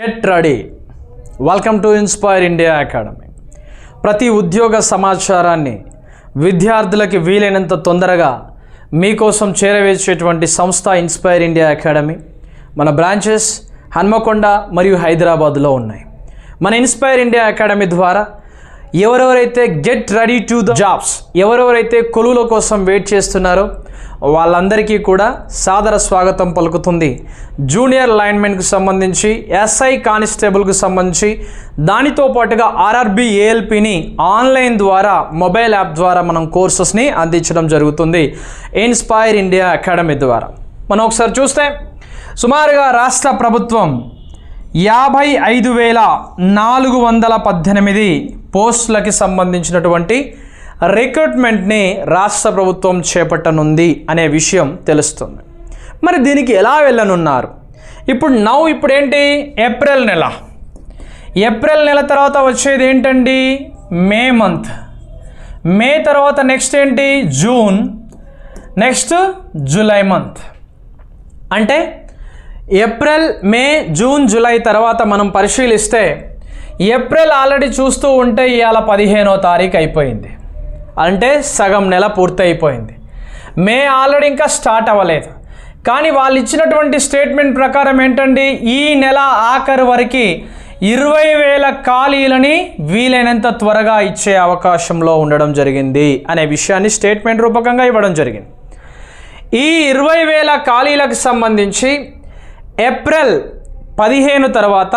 Get ready welcome to Inspire India academy ప్రతి ఉద్యోగ సమాచారాన్ని విద్యార్థులకి వీలైనంత తొందరగా మీకోసం చేరవేసేటువంటి సంస్థ ఇన్స్పైర్ ఇండియా అకాడమీ మన బ్రాంచెస్ హన్మకొండ మరియు హైదరాబాద్లో ఉన్నాయి. మన ఇన్స్పైర్ ఇండియా అకాడమీ ద్వారా ఎవరెవరైతే get ready to the jobs ఎవరెవరైతే కొలువుల కోసం వెయిట్ చేస్తున్నారో వాళ్ళందరికీ కూడా సాదర స్వాగతం పలుకుతుంది. జూనియర్ లైన్మెన్కి సంబంధించి ఎస్ఐ కానిస్టేబుల్కు సంబంధించి దానితో పాటుగా ఆర్ఆర్బి ఏఎల్పిని ఆన్లైన్ ద్వారా మొబైల్ యాప్ ద్వారా మనం కోర్సెస్ని అందించడం జరుగుతుంది. ఇన్స్పైర్ ఇండియా అకాడమీ ద్వారా. మనం ఒకసారి చూస్తే సుమారుగా రాష్ట్ర ప్రభుత్వం యాభై ఐదు వేల నాలుగు వందల పద్దెనిమిది పోస్టులకి సంబంధించినటువంటి రిక్రూట్మెంట్ని రాష్ట్ర ప్రభుత్వం చేపట్టనుంది అనే విషయం తెలుస్తుంది. మరి దీనికి ఎలా వెళ్ళనున్నారు? ఇప్పుడు నవ్వు ఇప్పుడు ఏంటి ఏప్రిల్ నెల. ఏప్రిల్ నెల తర్వాత వచ్చేది ఏంటండి? May month. మే తర్వాత నెక్స్ట్ ఏంటి? జూన్. Next July month. అంటే ఏప్రిల్ మే జూన్ జూలై తర్వాత మనం పరిశీలిస్తే ఏప్రిల్ ఆల్రెడీ చూస్తూ ఉంటే ఇవాళ పదిహేనో తారీఖు అయిపోయింది. అంటే సగం నెల పూర్తయిపోయింది. మే ఆల్రెడీ ఇంకా స్టార్ట్ అవ్వలేదు. కానీ వాళ్ళు ఇచ్చినటువంటి స్టేట్మెంట్ ప్రకారం ఏంటండి? ఈ నెల ఆఖరి వరకు ఇరవై వేల ఖాళీలని వీలైనంత త్వరగా ఇచ్చే అవకాశంలో ఉండడం జరిగింది అనే విషయాన్ని స్టేట్మెంట్ రూపకంగా ఇవ్వడం జరిగింది. ఈ ఇరవై వేల ఖాళీలకు సంబంధించి ఏప్రిల్ పదిహేను తర్వాత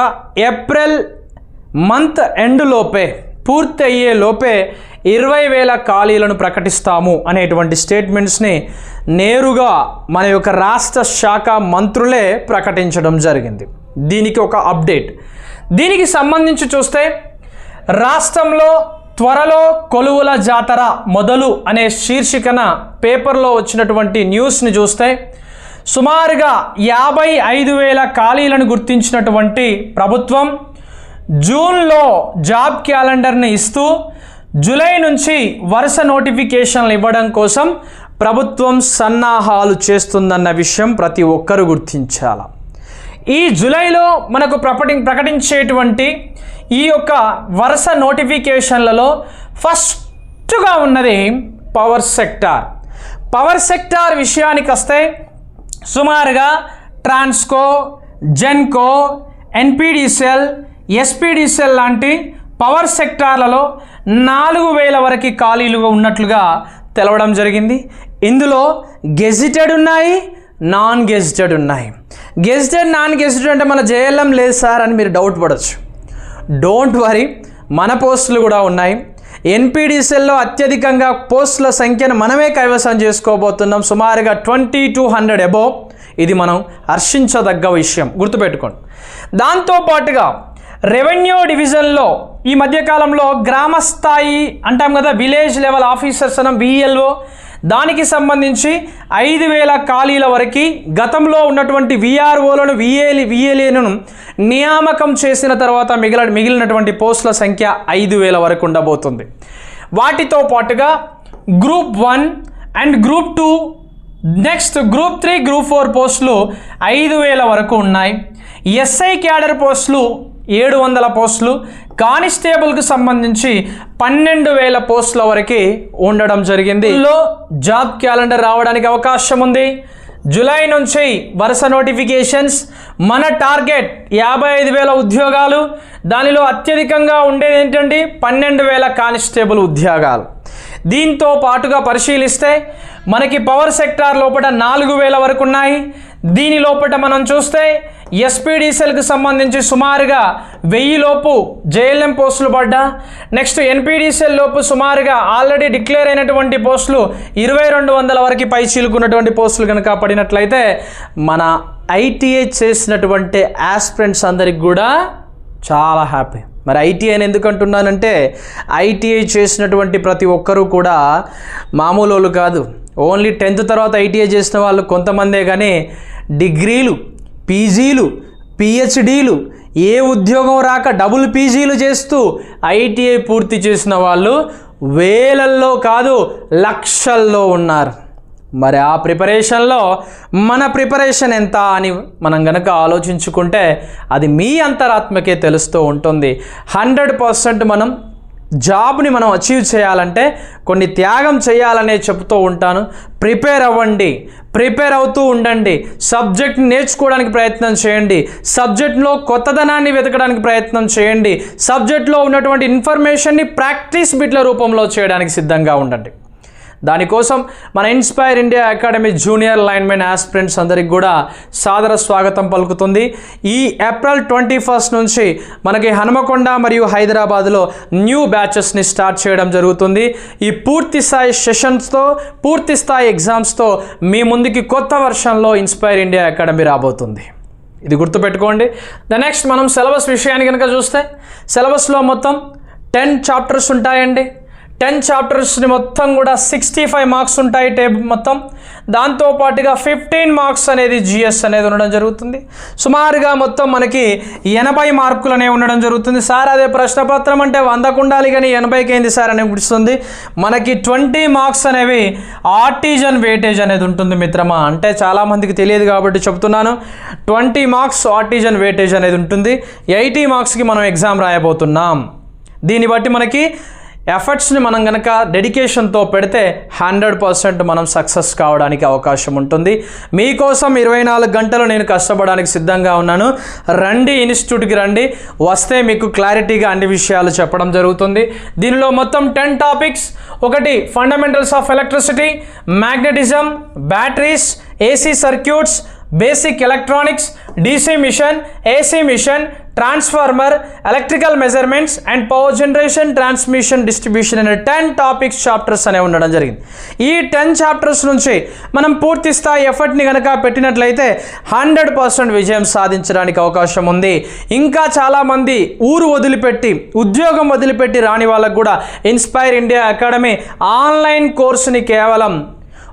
ఏప్రిల్ మంత్ ఎండ్ లోపే పూర్తి అయ్యే లోపే ఇరవై వేల ఖాళీలను ప్రకటిస్తాము అనేటువంటి స్టేట్మెంట్స్ని నేరుగా మన యొక్క రాష్ట్ర శాఖ మంత్రులే ప్రకటించడం జరిగింది. దీనికి ఒక అప్డేట్. దీనికి సంబంధించి చూస్తే రాష్ట్రంలో త్వరలో కొలువుల జాతర మొదలు అనే శీర్షికన పేపర్లో వచ్చినటువంటి న్యూస్ని చూస్తే సుమారుగా యాభై ఐదు వేల ఖాళీలను గుర్తించినటువంటి ప్రభుత్వం జూన్లో జాబ్ క్యాలెండర్ని ఇస్తూ జూలై నుంచి వరుస నోటిఫికేషన్లు ఇవ్వడం కోసం ప్రభుత్వం సన్నాహాలు చేస్తుందన్న విషయం ప్రతి ఒక్కరూ గుర్తించాల. ఈ జూలైలో మనకు ప్రకటి ప్రకటించేటువంటి ఈ యొక్క వరుస నోటిఫికేషన్లలో ఫస్ట్గా ఉన్నది పవర్ సెక్టార్. పవర్ సెక్టార్ విషయానికి వస్తే సుమారుగా ట్రాన్స్కో జెన్కో ఎన్పిడిసిఎల్ ఎస్పిడిసిఎల్ లాంటి పవర్ సెక్టార్లలో నాలుగు వేల వరకు ఖాళీలుగా ఉన్నట్లుగా తెలవడం జరిగింది. ఇందులో గెజిటెడ్ ఉన్నాయి నాన్ గెజిటెడ్ ఉన్నాయి. గెజిటెడ్ నాన్ గెజిటెడ్ అంటే మన జేఎల్ఎం లేదు సార్ అని మీరు డౌట్ పడవచ్చు డోంట్ వరీ మన పోస్టులు కూడా ఉన్నాయి. ఎన్పిడిసిఎల్లో అత్యధికంగా పోస్టుల సంఖ్యను మనమే కైవసం చేసుకోబోతున్నాం. సుమారుగా ట్వంటీ టూ హండ్రెడ్ అబోవ్ ఇది మనం హర్షించదగ్గ విషయం. గుర్తుపెట్టుకోండి. దాంతోపాటుగా రెవెన్యూ డివిజన్లో ఈ మధ్యకాలంలో గ్రామ స్థాయి అంటాం కదా విలేజ్ లెవెల్ ఆఫీసర్స్ అనం విఎల్ఓ దానికి సంబంధించి ఐదు వేల ఖాళీల వరకు గతంలో ఉన్నటువంటి విఆర్ఓలను విఏలి విఏలేను నియామకం చేసిన తర్వాత మిగిలిన మిగిలినటువంటి పోస్టుల సంఖ్య ఐదు వేల వరకు ఉండబోతుంది. వాటితో పాటుగా group one and group two next group three group four పోస్టులు ఐదు వేల వరకు ఉన్నాయి. ఎస్ఐ క్యాడర్ పోస్టులు ఏడు వందల పోస్టులు కానిస్టేబుల్కి సంబంధించి పన్నెండు వేల పోస్టుల వరకు ఉండడం జరిగింది. ఇందులో జాబ్ క్యాలెండర్ రావడానికి అవకాశం ఉంది. జూలై నుంచి వరుస నోటిఫికేషన్స్ మన టార్గెట్ యాభై ఐదు వేల ఉద్యోగాలు దానిలో అత్యధికంగా ఉండేది ఏంటండి? పన్నెండు వేల కానిస్టేబుల్ ఉద్యోగాలు. దీంతో పాటుగా పరిశీలిస్తే మనకి పవర్ సెక్టార్ లోపల నాలుగు వేల వరకు ఉన్నాయి. దీని లోపల మనం చూస్తే ఎస్పీడీసీఎల్కి సంబంధించి సుమారుగా వెయ్యిలోపు జేఎల్ఎం పోస్టులు పడ్డా. నెక్స్ట్ ఎన్పీడీసీఎల్ లోపు సుమారుగా ఆల్రెడీ డిక్లేర్ అయినటువంటి పోస్టులు ఇరవై రెండు వందల వరకు పై చీలుకున్నటువంటి పోస్టులు కనుక పడినట్లయితే మన ఐటీఐ చేసినటువంటి ఆస్పిరెంట్స్ అందరికి కూడా చాలా హ్యాపీ మరి ఐటీఐని ఎందుకు అంటున్నానంటే ఐటీఐ చేసినటువంటి ప్రతి ఒక్కరూ కూడా మామూలు వాళ్ళు కాదు. ఓన్లీ టెన్త్ తర్వాత ఐటీఐ చేసిన వాళ్ళు కొంతమందే కానీ డిగ్రీలు పీజీలు పిహెచ్డీలు ఏ ఉద్యోగం రాక డబుల్ పీజీలు చేస్తూ ఐటీఐ పూర్తి చేసిన వాళ్ళు వేలల్లో కాదు లక్షల్లో ఉన్నారు. మరి ఆ ప్రిపరేషన్లో మన ప్రిపరేషన్ ఎంత అని మనం గనక ఆలోచించుకుంటే అది మీ అంతరాత్మకే తెలుస్తూ ఉంటుంది. హండ్రెడ్ పర్సెంట్ మనం జాబ్ని మనం అచీవ్ చేయాలంటే కొన్ని త్యాగం చేయాలనే చెప్తూ ఉంటాను. ప్రిపేర్ అవ్వండి. ప్రిపేర్ అవుతూ ఉండండి. సబ్జెక్ట్ని నేర్చుకోవడానికి ప్రయత్నం చేయండి. సబ్జెక్ట్లో కొత్తదనాన్ని వెతకడానికి ప్రయత్నం చేయండి. సబ్జెక్ట్లో ఉన్నటువంటి ఇన్ఫర్మేషన్ని ప్రాక్టీస్ బిట్ల రూపంలో చేయడానికి సిద్ధంగా ఉండండి. దానికోసం మన Inspire India academy junior linemen aspirants అందరికి కూడా సాదర స్వాగతం పలుకుతుంది. ఈ ఏప్రిల్ ట్వంటీ ఫస్ట్ నుంచి మనకి హనుమకొండ మరియు హైదరాబాద్లో న్యూ బ్యాచెస్ని స్టార్ట్ చేయడం జరుగుతుంది. ఈ పూర్తి స్థాయి సెషన్స్తో పూర్తి స్థాయి ఎగ్జామ్స్తో మీ ముందుకి కొత్త వర్షన్లో ఇన్స్పైర్ ఇండియా అకాడమీ రాబోతుంది. ఇది గుర్తుపెట్టుకోండి. ద నెక్స్ట్ మనం సిలబస్ విషయాన్ని కనుక చూస్తే సిలబస్లో మొత్తం టెన్ చాప్టర్స్ ఉంటాయండి. టెన్ చాప్టర్స్ని మొత్తం కూడా సిక్స్టీ ఫైవ్ మార్క్స్ ఉంటాయి టేబుల్ మొత్తం. దాంతోపాటుగా ఫిఫ్టీన్ మార్క్స్ అనేది జిఎస్ అనేది ఉండడం జరుగుతుంది. సుమారుగా మొత్తం మనకి ఎనభై మార్కులు అనేవి ఉండడం జరుగుతుంది. సార్ అదే ప్రశ్నపత్రం అంటే వందకు ఉండాలి కానీ ఎనభైకి ఏంది సార్ అని అనిపిస్తుంది మనకి ట్వంటీ మార్క్స్ అనేవి ఆర్టిజన్ వెయిటేజ్ అనేది ఉంటుంది మిత్రమా. అంటే చాలామందికి తెలియదు కాబట్టి చెప్తున్నాను. ట్వంటీ మార్క్స్ ఆర్టిజన్ వెయిటేజ్ అనేది ఉంటుంది. ఎయిటీ మార్క్స్కి మనం ఎగ్జామ్ రాయబోతున్నాం. దీన్ని బట్టి మనకి ఎఫర్ట్స్ని మనం కనుక డెడికేషన్తో పెడితే హండ్రెడ్ పర్సెంట్ మనం సక్సెస్ కావడానికి అవకాశం ఉంటుంది. మీకోసం ఇరవై నాలుగు గంటలు నేను కష్టపడడానికి సిద్ధంగా ఉన్నాను. రండి ఇన్స్టిట్యూట్కి రండి. వస్తే మీకు క్లారిటీగా అన్ని విషయాలు చెప్పడం జరుగుతుంది. దీనిలో మొత్తం టెన్ టాపిక్స్. ఒకటి fundamentals of electricity magnetism batteries AC circuits basic electronics DC machine AC machine transformer electrical measurements and power generation transmission distribution అనే టెన్ టాపిక్స్ చాప్టర్స్ అనేవి ఉండడం జరిగింది. ఈ టెన్ చాప్టర్స్ నుంచి మనం పూర్తి స్థాయి ఎఫర్ట్ని కనుక పెట్టినట్లయితే హండ్రెడ్ పర్సెంట్ విజయం సాధించడానికి అవకాశం ఉంది. ఇంకా చాలామంది ఊరు వదిలిపెట్టి ఉద్యోగం వదిలిపెట్టి రాని వాళ్ళకు కూడా ఇన్స్పైర్ ఇండియా అకాడమీ ఆన్లైన్ కోర్సుని కేవలం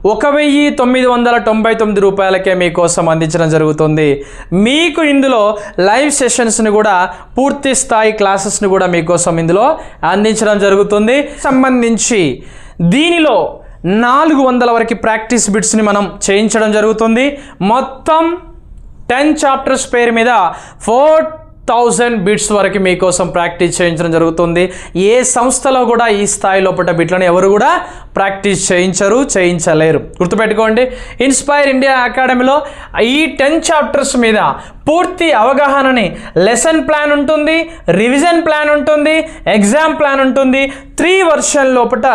ఒక వెయ్యి తొమ్మిది వందల తొంభై తొమ్మిది రూపాయలకే మీకోసం అందించడం జరుగుతుంది. మీకు ఇందులో లైవ్ సెషన్స్ని కూడా పూర్తి స్థాయి క్లాసెస్ని కూడా మీకోసం ఇందులో అందించడం జరుగుతుంది. సంబంధించి దీనిలో నాలుగు వందల వరకు ప్రాక్టీస్ బిట్స్ని మనం చేయించడం జరుగుతుంది. మొత్తం టెన్ చాప్టర్స్ పేరు మీద ఫోర్ థౌజండ్ బిట్స్ వరకు మీకోసం ప్రాక్టీస్ చేయించడం జరుగుతుంది. ఏ సంస్థలో కూడా ఈ స్థాయి లోపల బిట్లను ఎవరు కూడా ప్రాక్టీస్ చేయించరు చేయించలేరు. గుర్తుపెట్టుకోండి ఇన్స్పైర్ ఇండియా అకాడమీలో ఈ టెన్ చాప్టర్స్ మీద పూర్తి అవగాహనని లెసన్ ప్లాన్ ఉంటుంది రివిజన్ ప్లాన్ ఉంటుంది ఎగ్జామ్ ప్లాన్ ఉంటుంది. త్రీ వర్షన్ లోపల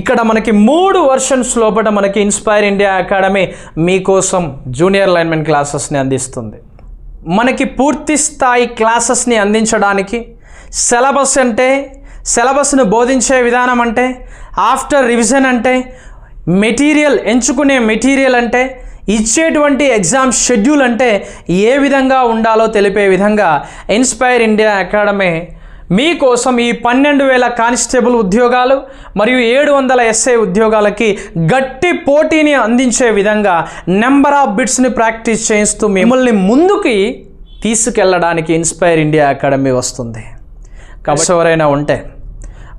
ఇక్కడ మనకి మూడు వర్షన్స్ లోపల మనకి ఇన్స్పైర్ ఇండియా అకాడమీ మీకోసం జూనియర్ లైన్మెన్ క్లాసెస్ని అందిస్తుంది. మనకి పూర్తి స్థాయి క్లాసెస్ని అందించడానికి సిలబస్ అంటే సిలబస్ను బోధించే విధానం అంటే ఆఫ్టర్ రివిజన్ అంటే మెటీరియల్ ఎంచుకునే మెటీరియల్ అంటే ఇచ్చేటువంటి ఎగ్జామ్ షెడ్యూల్ అంటే ఏ విధంగా ఉండాలో తెలిపే విధంగా ఇన్స్పైర్ ఇండియా అకాడమీ మీకోసం ఈ పన్నెండు వేల కానిస్టేబుల్ ఉద్యోగాలు మరియు ఏడు వందల ఎస్ఐ ఉద్యోగాలకి గట్టి పోటీని అందించే విధంగా నెంబర్ ఆఫ్ బిట్స్ని ప్రాక్టీస్ చేయిస్తూ మిమ్మల్ని ముందుకి తీసుకెళ్ళడానికి ఇన్స్పైర్ ఇండియా అకాడమీ వస్తుంది. కాబట్టి ఎవరైనా ఉంటే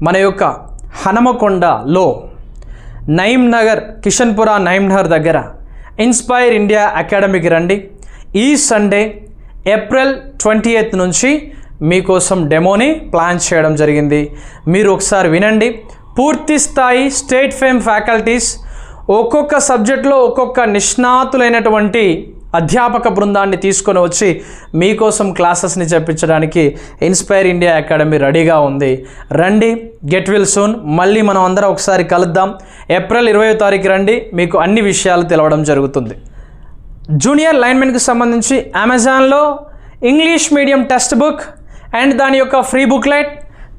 మన యొక్క హనమకొండలో నయీం నగర్ కిషన్పుర నయీం నగర్ దగ్గర ఇన్స్పైర్ ఇండియా అకాడమీకి రండి. ఈ సండే ఏప్రిల్ ట్వంటీ ఎయిత్ నుంచి మీకోసం డెమోని ప్లాన్ చేయడం జరిగింది. మీరు ఒకసారి వినండి. పూర్తి స్థాయి స్టేట్ ఫేమ్ ఫ్యాకల్టీస్ ఒక్కొక్క సబ్జెక్ట్లో ఒక్కొక్క నిష్ణాతులైనటువంటి అధ్యాపక బృందాన్ని తీసుకొని వచ్చి మీకోసం క్లాసెస్ని చెప్పించడానికి ఇన్స్పైర్ ఇండియా అకాడమీ రెడీగా ఉంది. రండి గెట్ విల్ సూన్. మళ్ళీ మనం అందరం ఒకసారి కలుద్దాం. ఏప్రిల్ ఇరవై తారీఖు రండి మీకు అన్ని విషయాలు తెలవడం జరుగుతుంది. జూనియర్ లైన్మెన్కి సంబంధించి అమెజాన్లో English medium text book and దాని యొక్క free booklet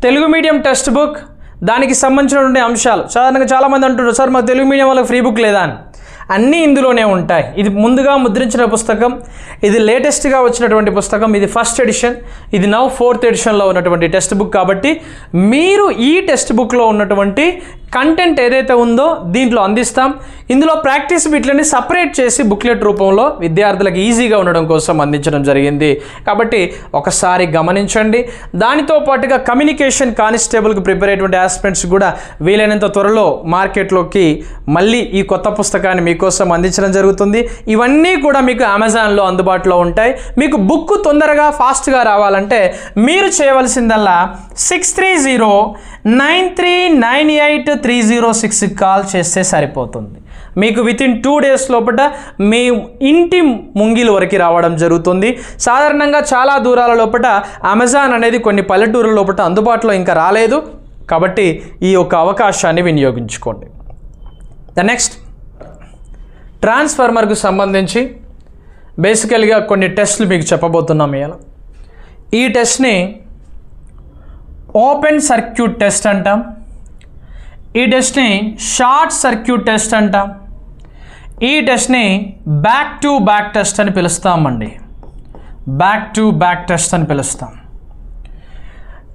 Telugu medium text book దానికి సంబంధించినటువంటి అంశాలు. సాధారణంగా చాలామంది అంటున్నారు సార్ మా తెలుగు మీడియం వాళ్ళకి ఫ్రీ బుక్ లేదా? అని. అన్నీ ఇందులోనే ఉంటాయి. ఇది ముందుగా ముద్రించిన పుస్తకం ఇది లేటెస్ట్గా వచ్చినటువంటి పుస్తకం ఇది ఫస్ట్ ఎడిషన్ ఇది నవ్ ఫోర్త్ ఎడిషన్లో ఉన్నటువంటి టెక్స్ట్ బుక్ కాబట్టి మీరు ఈ టెక్స్ట్ బుక్లో ఉన్నటువంటి కంటెంట్ ఏదైతే ఉందో దీంట్లో అందిస్తాం. ఇందులో ప్రాక్టీస్ బిట్లని సపరేట్ చేసి బుక్లెట్ రూపంలో విద్యార్థులకు ఈజీగా ఉండడం కోసం అందించడం జరిగింది. కాబట్టి ఒకసారి గమనించండి. దానితో పాటుగా కమ్యూనికేషన్ కానిస్టేబుల్కి ప్రిపేర్ అయ్యేటువంటి ఆస్పెంట్స్ కూడా వీలైనంత త్వరలో మార్కెట్లోకి మళ్ళీ ఈ కొత్త పుస్తకాన్ని మీకోసం అందించడం జరుగుతుంది. ఇవన్నీ కూడా మీకు అమెజాన్లో అందుబాటులో ఉంటాయి. మీకు బుక్ తొందరగా ఫాస్ట్గా రావాలంటే మీరు చేయవలసిందల్లా six three zero nine three nine eight three zero సిక్స్కి కాల్ చేస్తే సరిపోతుంది. మీకు విత్ ఇన్ టూ డేస్ లోపల మీ ఇంటి ముంగిల వరకు రావడం జరుగుతుంది. సాధారణంగా చాలా దూరాల లోపల అమెజాన్ అనేది కొన్ని పల్లెటూరుల లోపల అందుబాటులో ఇంకా రాలేదు. కాబట్టి ఈ యొక్క అవకాశాన్ని వినియోగించుకోండి. ద నెక్స్ట్ ట్రాన్స్ఫార్మర్కు సంబంధించి బేసికల్గా కొన్ని టెస్ట్లు మీకు చెప్పబోతున్నాం ఇవాళ ఈ టెస్ట్ని ఓపెన్ సర్క్యూట్ టెస్ట్ అంటాం. ఈ టెస్ట్ని షార్ట్ సర్క్యూట్ టెస్ట్ అంటాం. ఈ టెస్ట్ని బ్యాక్ టు బ్యాక్ టెస్ట్ అని పిలుస్తామండి. బ్యాక్ టు బ్యాక్ టెస్ట్ అని పిలుస్తాం.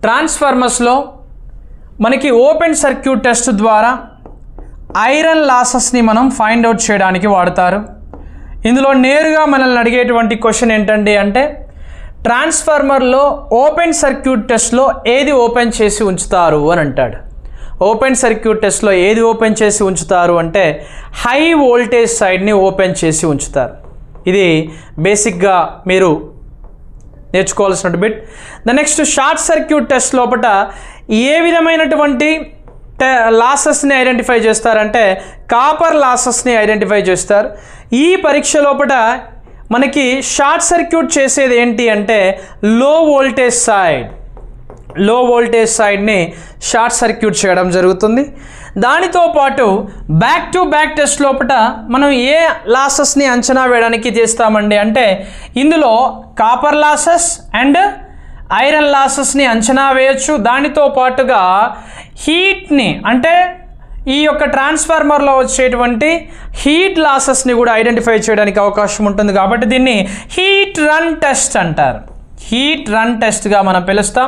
ట్రాన్స్ఫార్మర్స్లో మనకి ఓపెన్ సర్క్యూట్ టెస్ట్ ద్వారా ఐరన్ లాసెస్ని మనం ఫైండ్ అవుట్ చేయడానికి వాడతారు. ఇందులో నేరుగా మనల్ని అడిగేటువంటి క్వశ్చన్ ఏంటండి అంటే ట్రాన్స్ఫార్మర్లో ఓపెన్ సర్క్యూట్ టెస్ట్లో ఏది ఓపెన్ చేసి ఉంచుతారు అని అంటాడు. ఓపెన్ సర్క్యూట్ టెస్ట్లో ఏది ఓపెన్ చేసి ఉంచుతారు అంటే హై వోల్టేజ్ సైడ్ని ఓపెన్ చేసి ఉంచుతారు. ఇది బేసిక్గా మీరు నేర్చుకోవాల్సిన bit. The next short circuit test లోపల ఏ విధమైనటువంటి లాసెస్ని ఐడెంటిఫై చేస్తారంటే కాపర్ లాసెస్ని ఐడెంటిఫై చేస్తారు. ఈ పరీక్ష లోపల మనకి షార్ట్ సర్క్యూట్ చేసేది ఏంటి అంటే low voltage side. Low voltage సైడ్ని short circuit చేయడం జరుగుతుంది. దానితో పాటు బ్యాక్ టు బ్యాక్ టెస్ట్ లోపల మనం ఏ లాసెస్ని అంచనా వేయడానికి చేస్తామండి అంటే ఇందులో కాపర్ లాసెస్ అండ్ ఐరన్ లాసెస్ని అంచనా వేయచ్చు. దానితో పాటుగా హీట్ని అంటే ఈ యొక్క ట్రాన్స్ఫార్మర్లో వచ్చేటువంటి హీట్ లాసెస్ని కూడా ఐడెంటిఫై చేయడానికి అవకాశం ఉంటుంది కాబట్టి దీన్ని హీట్ రన్ టెస్ట్ అంటారు. హీట్ రన్ టెస్ట్గా మనం పిలుస్తాం.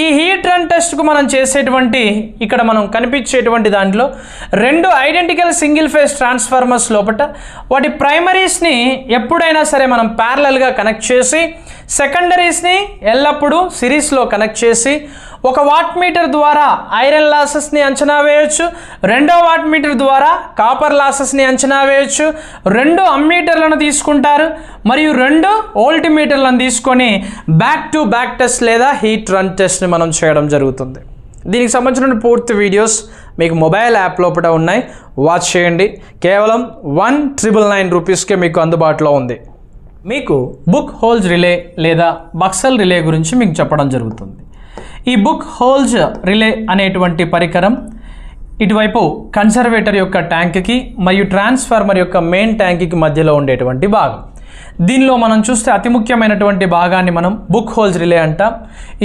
ఈ హీట్ రన్ టెస్ట్కు మనం చేసేటువంటి ఇక్కడ మనం కనిపించేటువంటి దాంట్లో రెండు ఐడెంటికల్ సింగిల్ ఫేస్ ట్రాన్స్ఫార్మర్స్ లోపల వాటి ప్రైమరీస్ని ఎప్పుడైనా సరే మనం ప్యారలల్గా కనెక్ట్ చేసి సెకండరీస్ని ఎల్లప్పుడూ సిరీస్లో కనెక్ట్ చేసి ఒక వాట్ మీటర్ ద్వారా ఐరన్ లాసెస్ని అంచనా వేయొచ్చు. రెండో వాట్ మీటర్ ద్వారా కాపర్ లాసెస్ని అంచనా వేయొచ్చు. రెండు అమ్మీటర్లను తీసుకుంటారు. మరియు రెండు ఓల్ట్ మీటర్లను తీసుకొని బ్యాక్ టు బ్యాక్ టెస్ట్ లేదా హీట్ రన్ టెస్ట్ని మనం చేయడం జరుగుతుంది. దీనికి సంబంధించిన పూర్తి వీడియోస్ మీకు మొబైల్ యాప్ లోపల ఉన్నాయి. వాచ్ చేయండి. కేవలం వన్ ట్రిపుల్ నైన్ రూపీస్కే మీకు అందుబాటులో ఉంది. మీకు బుక్ హోల్స్ రిలే లేదా బక్సల్ రిలే గురించి మీకు చెప్పడం జరుగుతుంది. ఈ బుక్ హోల్స్ రిలే అనేటువంటి పరికరం ఇటువైపు కన్సర్వేటర్ యొక్క ట్యాంక్కి మరియు ట్రాన్స్ఫార్మర్ యొక్క మెయిన్ ట్యాంక్కి మధ్యలో ఉండేటువంటి భాగం. దీనిలో మనం చూస్తే అతి ముఖ్యమైనటువంటి భాగాన్ని మనం బుక్ హోల్స్ రిలే అంటాం.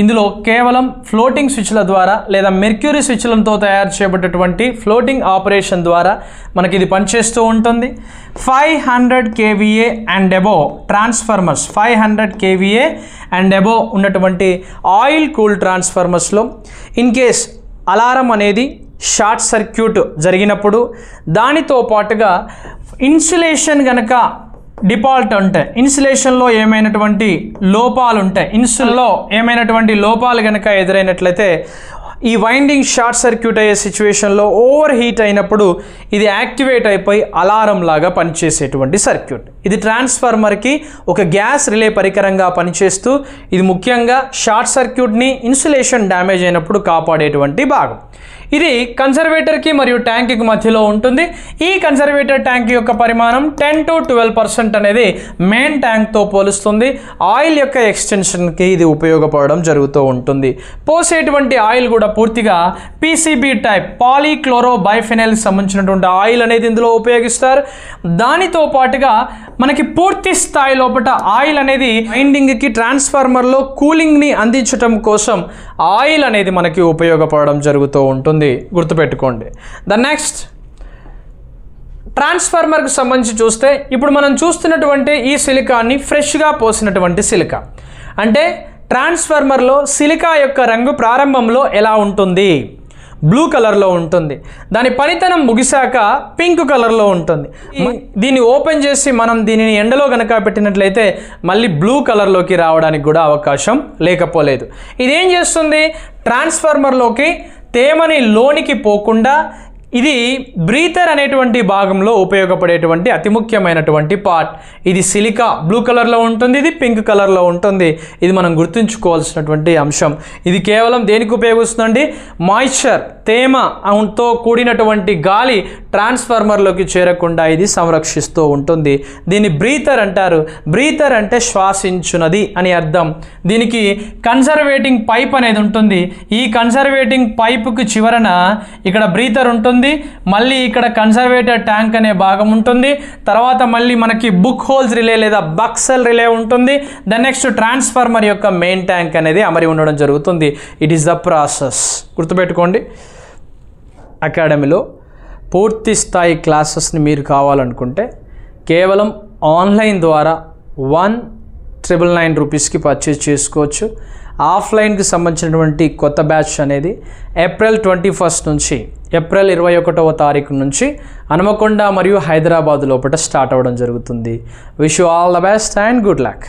ఇందులో కేవలం ఫ్లోటింగ్ స్విచ్ల ద్వారా లేదా మెర్క్యూరీ స్విచ్లతో తయారు చేయబడ్డటువంటి ఫ్లోటింగ్ ఆపరేషన్ ద్వారా మనకి ఇది పనిచేస్తూ ఉంటుంది. Five hundred kVA and above transformers five hundred kVA and above ఉన్నటువంటి ఆయిల్ కూల్ ట్రాన్స్ఫార్మర్స్లో ఇన్ కేస్ అలారం అనేది షార్ట్ సర్క్యూట్ జరిగినప్పుడు దానితో పాటుగా ఇన్సులేషన్ గనక డిపాల్ట్ ఉంటాయి ఇన్సులేషన్లో ఏమైనటువంటి లోపాలు ఉంటాయి ఇన్సుల్లో ఏమైనటువంటి లోపాలు కనుక ఎదురైనట్లయితే ఈ వైండింగ్ షార్ట్ సర్క్యూట్ అయ్యే సిచ్యువేషన్లో ఓవర్ హీట్ అయినప్పుడు ఇది యాక్టివేట్ అయిపోయి అలారం లాగా పనిచేసేటువంటి సర్క్యూట్. ఇది ట్రాన్స్ఫార్మర్కి ఒక గ్యాస్ రిలే పరికరంగా పనిచేస్తూ ఇది ముఖ్యంగా షార్ట్ సర్క్యూట్ని ఇన్సులేషన్ డ్యామేజ్ అయినప్పుడు కాపాడేటువంటి భాగం. ఇది కన్సర్వేటర్కి మరియు ట్యాంక్కి మధ్యలో ఉంటుంది. ఈ కన్సర్వేటర్ ట్యాంక్ యొక్క పరిమాణం టెన్ టు ట్వెల్వ్ పర్సెంట్ అనేది మెయిన్ ట్యాంక్తో పోలుస్తుంది. ఆయిల్ యొక్క ఎక్స్టెన్షన్కి ఇది ఉపయోగపడడం జరుగుతూ ఉంటుంది. పోసేటువంటి ఆయిల్ కూడా పూర్తిగా పీసీబీ టైప్ పాలీక్లోరో బైఫెనైల్ సంబంధించినటువంటి ఆయిల్ అనేది ఇందులో ఉపయోగిస్తారు. దానితో పాటుగా మనకి పూర్తి స్థాయి లోపల ఆయిల్ అనేది బైండింగ్కి ట్రాన్స్ఫార్మర్లో కూలింగ్ని అందించటం కోసం ఆయిల్ అనేది మనకి ఉపయోగపడడం జరుగుతూ ఉంటుంది. గుర్తుపెట్టుకోండి. ద నెక్స్ట్ ట్రాన్స్ఫార్మర్కి సంబంధించి చూస్తే ఇప్పుడు మనం చూస్తున్నటువంటి ఈ సిలికాన్ని ఫ్రెష్గా పోసినటువంటి సిలికా. అంటే ట్రాన్స్ఫార్మర్లో సిలికా యొక్క రంగు ప్రారంభంలో ఎలా ఉంటుంది? బ్లూ కలర్లో ఉంటుంది. దాని పనితనం ముగిశాక పింక్ కలర్లో ఉంటుంది. దీన్ని ఓపెన్ చేసి మనం దీనిని ఎండలో కనుక పెట్టినట్లయితే మళ్ళీ బ్లూ కలర్లోకి రావడానికి కూడా అవకాశం లేకపోలేదు. ఇదేం చేస్తుంది? ట్రాన్స్ఫార్మర్లోకి తేమని లోనికి పోకుండా ఇది బ్రీతర్ అనేటువంటి భాగంలో ఉపయోగపడేటువంటి అతి ముఖ్యమైనటువంటి పార్ట్. ఇది సిలికా బ్లూ కలర్లో ఉంటుంది ఇది పింక్ కలర్లో ఉంటుంది. ఇది మనం గుర్తుంచుకోవాల్సినటువంటి అంశం. ఇది కేవలం దేనికి ఉపయోగిస్తుందండి? మాయిశ్చర్ తేమతో కూడినటువంటి గాలి ట్రాన్స్ఫార్మర్లోకి చేరకుండా ఇది సంరక్షిస్తూ ఉంటుంది. దీన్ని బ్రీతర్ అంటారు. బ్రీతర్ అంటే శ్వాసించునది అని అర్థం. దీనికి కన్సర్వేటింగ్ పైప్ అనేది ఉంటుంది. ఈ కన్సర్వేటింగ్ పైపుకి చివరన ఇక్కడ బ్రీతర్ ఉంటుంది. ఉంటుంది. మళ్ళీ ఇక్కడ కన్సర్వేటర్ ట్యాంక్ అనే భాగం ఉంటుంది. తర్వాత మళ్ళీ మనకి బుక్ హోల్స్ రిలే లేదా బక్సెల్ రిలే ఉంటుంది. దెన్ నెక్స్ట్ ట్రాన్స్ఫార్మర్ యొక్క మెయిన్ ట్యాంక్ అనేది అమరి ఉండడం జరుగుతుంది. ఇట్ ఈస్ ద ప్రాసెస్ గుర్తుపెట్టుకోండి. అకాడమీలో పూర్తి స్థాయి క్లాసెస్ని మీరు కావాలనుకుంటే కేవలం ఆన్లైన్ ద్వారా వన్ ట్రిపుల్ నైన్ రూపీస్కి పర్చేజ్ చేసుకోవచ్చు. ఆఫ్లైన్కి సంబంధించినటువంటి కొత్త బ్యాచ్ అనేది ఏప్రిల్ ట్వంటీ ఫస్ట్ నుంచి ఏప్రిల్ ఇరవై ఒకటవ తారీఖు నుంచి హనుమకొండ మరియు హైదరాబాద్ లోపల స్టార్ట్ అవ్వడం జరుగుతుంది. Wish you all the best and good luck